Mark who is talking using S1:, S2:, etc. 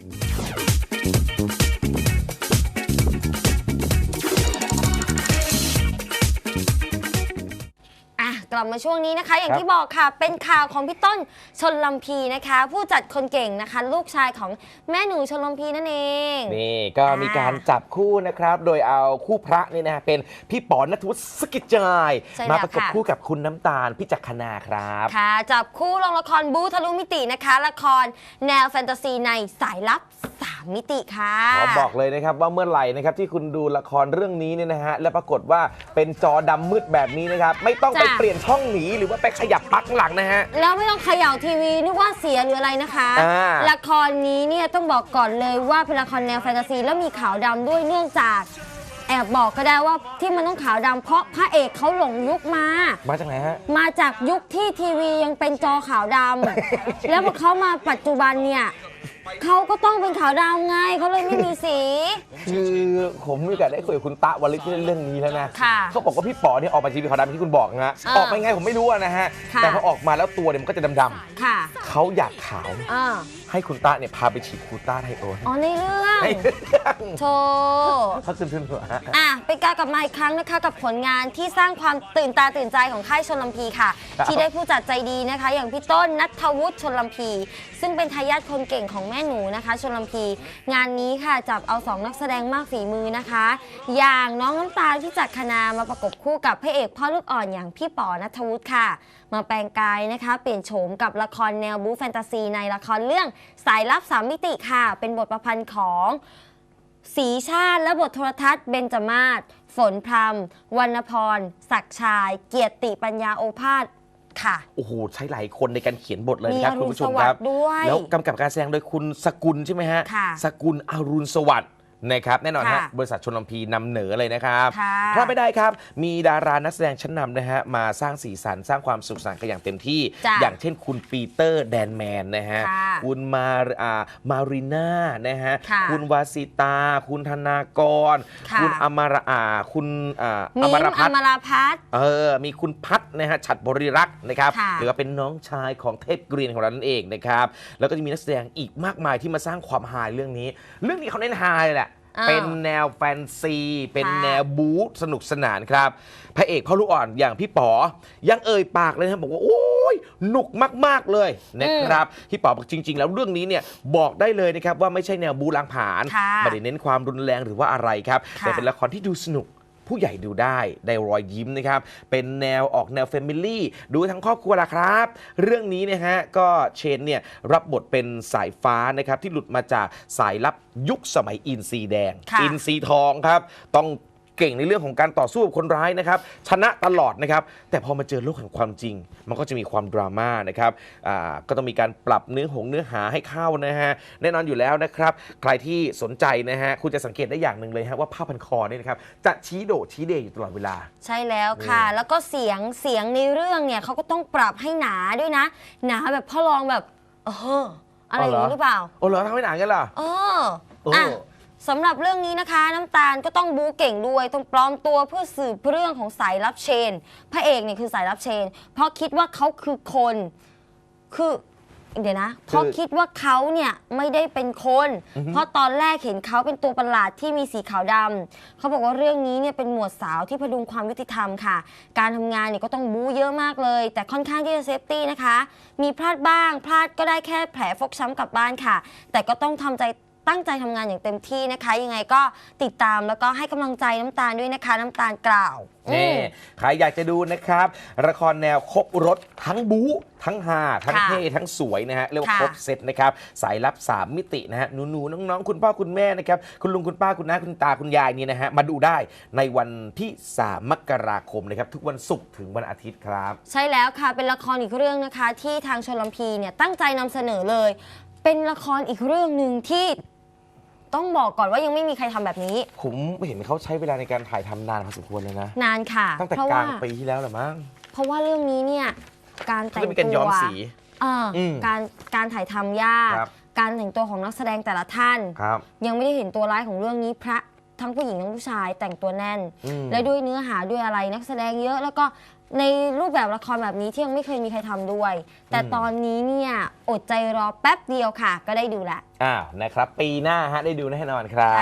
S1: อ่ ลับมาช่วงนี้นะคะ อย่าง
S2: ครับ
S1: ที่บอกค่ะ เป็นข่าวของพี่ต้นชนลำพีนะคะ ผู้จัดคนเก่งนะคะ ลูกชายของแม่หนูชนลำพีนั่นเอง
S2: นี่ก็มีการจับคู่นะครับ โดยเอาคู่พระนี่นะฮะเป็นพี่ป๋อนัทวุฒิสกิจจาย
S1: ใช่แล้ว
S2: มาประกบ
S1: ค่ะ
S2: คู่กับคุณน้ำตาลพิจักคณาครับ
S1: ค่ะจับคู่ลงละครบูทะลุมิตินะคะ ละครแนวแฟนตาซีในสายลับ 3 มิติค่ะ
S2: ขอบอกเลยนะครับว่าเมื่อไหร่นะครับที่คุณดูละครเรื่องนี้เนี่ยนะฮะแล้วปรากฏว่าเป็นจอดำมืดแบบนี้นะครับไม่ต้องไป
S1: จ้ะ
S2: เปลี่ยนช่องหนีหรือว่าไปขยับปลั๊กหลังนะฮะ
S1: แล้วไม่ต้องเขย่าทีวีนึกว่าเสียหรืออะไรนะคะ
S2: อ่า
S1: ละครนี้เนี่ยต้องบอกก่อนเลยว่าเป็นละครแนวแฟนตาซีแล้วมีขาวดำด้วยเนื่องจากแอบบอกก็ได้ว่าที่มันต้องขาวดำเพราะพระเอกเขาหลงยุคมา
S2: มาจากไหนฮะ
S1: มาจากยุคที่ทีวียังเป็นจอขาวดำ แล้วพอเขามาปัจจุบันเนี่ย เขาก็ต้องเป็นขาวดำไงเขาเลยไม่มีสี
S2: คือผมมีโอกาสได้คุยกับคุณตะวันลิศที่เล่นเรื่องนี้แล้วนะ
S1: ค่ะ
S2: เขาบอกว่าพี่ป๋อเนี่ยออกมาทีวีขาวดำที่คุณบอกนะฮะ
S1: อ่า
S2: ออกมายังไงผมไม่รู้อะนะฮะ
S1: ค่ะ
S2: แต่พอออกมาแล้วตัวเนี่ยมันก็จะดำ
S1: ค่ะ
S2: ๆเขาอยากขาว
S1: อ่า
S2: ให้คุณตะเนี่ยพาไปฉีดคูต้าไทโอน
S1: อ๋อในเรื่อง
S2: ให้
S1: โช
S2: เขาซึมๆหัวฮะ
S1: อะเป็นการกลับมาอีกครั้งนะคะ กับผลงานที่สร้างความตื่นตาตื่นใจของค่ายชนลำพีค่ะ
S2: ครับ
S1: ที่ได้ผู้จัดใจดีนะคะ อย่างพี่ต้นนัทวุฒิชนลำพีซึ่งเป็นทายาทคนเก่งของแม่หนูนะคะชนลำพีงานนี้ค่ะจับเอาสองนักแสดงมากฝีมือนะคะ อย่างน้องน้ำตาลที่จักรคณามาประกบคู่กับพระเอกพ่อลูกอ่อนอย่างพี่ป๋อนัทวุฒิค่ะ มาแปลงกายนะคะเปลี่ยนโฉมกับละครแนวบู๊แฟนตาซีในละครเรื่องสายลับสามมิติค่ะ เป็นบทประพันธ์ของสีชาติและบทโทรทัศน์เบญจมาศฝนพรมวรรณพร ศักชาย เกียรติปัญญาโอภาส ค่ะ
S2: โอ้โหใช้หลายคนในการเขียนบทเลย
S1: มี
S2: นะครับ
S1: อรุ
S2: คุณ
S1: ณ
S2: ผู้ช
S1: ส
S2: ม
S1: วั
S2: ค
S1: ส
S2: รับ
S1: ดิ์ด้วย
S2: แล้วกำกับการแสดงโดยคุณสกุลใช่ไหมฮะ
S1: ค่ะ
S2: สกุลอรุณสวัสดิ์ นะครับแน่นอนฮะ
S1: ค่ะ
S2: บริษัทชนลำพีนำเหนือเลยนะครับ
S1: ค่ะ
S2: พลาดไม่ได้ครับ มีดารานักแสดงชั้นนำนะฮะมาสร้างสีสันสร้างความสุขสันต์กันอย่างเต็มที่
S1: จ้ะ
S2: อย่างเช่นคุณปีเตอร์แดนแมนนะฮะ
S1: ค่ะ
S2: คุณมาอ่ามารีน่านะฮะ
S1: ค่ะ
S2: คุณวาสิตา คุณธนากร
S1: ค่ะ
S2: คุณอมราอาคุณอ่า
S1: มิ
S2: อ
S1: ม
S2: ม
S1: อ
S2: รพัฒน์
S1: มราพัฒน์
S2: เออ มีคุณพัฒน์นะฮะ ฉัดบริรักษ์นะครับ
S1: ค่ะ
S2: หรือว่าเป็นน้องชายของเทพกรีนของเรานั่นเองนะครับ แล้วก็จะมีนักแสดงอีกมากมายที่มาสร้างความฮาเรื่องนี้ เรื่องนี้เขาเน้นฮาเลยแหละ
S1: อ้าว
S2: เป็นแนวแฟนซี เป็น
S1: ค่ะ
S2: แนวบู๊สนุกสนานครับ พระเอกพ่อลูกอ่อนอย่างพี่ป๋อ ยังเอ่ยปากเลยนะครับบอกว่าโอ้ยหนุกมาก ๆ เลยนะครับ พี่ป๋อบอกจริง ๆ แล้วเรื่องนี้เนี่ยบอกได้เลยนะครับว่าไม่ใช่แนวบู๊ล้างผลาญ
S1: ค่ะ
S2: ไม่ได้เน้นความรุนแรงหรือว่าอะไรครับ
S1: ค่ะ
S2: แต่เป็นละครที่ดูสนุก ผู้ใหญ่ดูได้ได้รอยยิ้มนะครับเป็นแนวออกแนวแฟมิลี่ดูทั้งครอบครัวละครับ เรื่องนี้เนี่ยฮะก็เชนเนี่ยรับบทเป็นสายฟ้านะครับที่หลุดมาจากสายลับยุคสมัยอินซีแดง
S1: ค่ะ
S2: อินซีทองครับต้อง เก่งในเรื่องของการต่อสู้กับคนร้ายนะครับชนะตลอดนะครับแต่พอมาเจอโลกแห่งความจริง มันก็จะมีความดราม่านะครับอ่าก็ต้องมีการปรับเนื้อหงเนื้อหาให้เข้านะฮะแน่นอนอยู่แล้วนะครับใครที่สนใจนะฮะคุณจะสังเกตได้อย่างหนึ่งเลยฮะว่าผ้าพันคอเนี่ยนะครับจะชี้โดดชี้เดอยู่ตลอดเวลา
S1: ใช่แล้วค่ะ แล้วก็เสียงเสียงในเรื่องเนี่ยเขาก็ต้องปรับให้หนาด้วยนะ หนาแบบพ่อรองแบบ เอออะไรอย่างนี้หรือเปล่า
S2: โอ้เหรอทำไม่หนากันล่ะ
S1: เออ
S2: โอ้
S1: อะ สำหรับเรื่องนี้นะคะ น้ำตาลก็ต้องบูเก่งด้วยต้องปลอมตัวเพื่อสืบเรื่องของสายลับเชน พระเอกเนี่ยคือสายลับเชน เพราะคิดว่าเขาคือคนคือเดี๋ยวนะเพราะคิดว่าเขาเนี่ยไม่ได้เป็นคน เพราะตอนแรกเห็นเขาเป็นตัวประหลาดที่มีสีขาวดำเขาบอกว่าเรื่องนี้เนี่ยเป็นหมวดสาวที่พดุงความยุติธรรมค่ะ การทำงานเนี่ยก็ต้องบูเยอะมากเลย แต่ค่อนข้างที่จะเซฟตี้นะคะ มีพลาดบ้าง พลาดก็ได้แค่แผลฟกช้ำกลับบ้านค่ะ แต่ก็ต้องทำใจ ตั้งใจทำงานอย่างเต็มที่นะคะ ยังไงก็ติดตามแล้วก็ให้กำลังใจน้ำตาลด้วยนะคะ น้ำตาลกล่าวอื
S2: นี่
S1: ม
S2: ใครอยากจะดูนะครับ ละครแนวครบรถทั้งบู๊ทั้งฮาทั้ง
S1: ค่ะ
S2: เท่ทั้งสวยนะฮะเรียกว่า
S1: ค่ะ
S2: ครบเซตนะครับ สายลับ 3 มิตินะฮะหนูๆน้องๆ คุณพ่อคุณแม่นะครับ คุณลุงคุณป้าคุณน้าคุณตาคุณยายนี่นะฮะมาดูได้ในวันที่ 3 มกราคมนะครับ ทุกวันศุกร์ถึงวันอาทิตย์ครับ
S1: ใช่แล้วค่ะ เป็นละครอีกเรื่องนะคะ ที่ทางชลพีเนี่ยตั้งใจนำเสนอเลย เป็นละครอีกเรื่องหนึ่งที่ต้องบอกก่อนว่ายังไม่มีใครทำแบบนี้
S2: ผมเห็นเขาใช้เวลาในการถ่ายทำนานพอสมควรเลยนะ
S1: นานค่ะ
S2: ตั้งแต่
S1: เพราะ
S2: กลา
S1: ว่าง
S2: ปีที่แล้วเหรือมั้ง
S1: เพราะว่าเรื่องนี้เนี่ยการ
S2: เขา
S1: แต่ง
S2: จะมีการ
S1: ตั
S2: ย้อม
S1: ว
S2: สี
S1: เอ่ออ
S2: ม
S1: การการถ่ายทำยาก
S2: ครับ
S1: การแต่งตัวของนักแสดงแต่ละท่าน
S2: ครับ
S1: ยังไม่ได้เห็นตัวร้ายของเรื่องนี้พระทั้งผู้หญิงทั้งผู้ชายแต่งตัวแน่น
S2: อืม
S1: และด้วยเนื้อหาด้วยอะไรนักแสดงเยอะแล้วก็ ในรูปแบบละครแบบนี้ที่ยังไม่เคยมีใครทำด้วย แต่
S2: อืม
S1: ตอนนี้เนี่ยอดใจรอแป๊บเดียวค่ะ ก็ได้ดูแหละ
S2: อ้าวนะครับ ปีหน้าฮะได้ดูแน่นอนครับ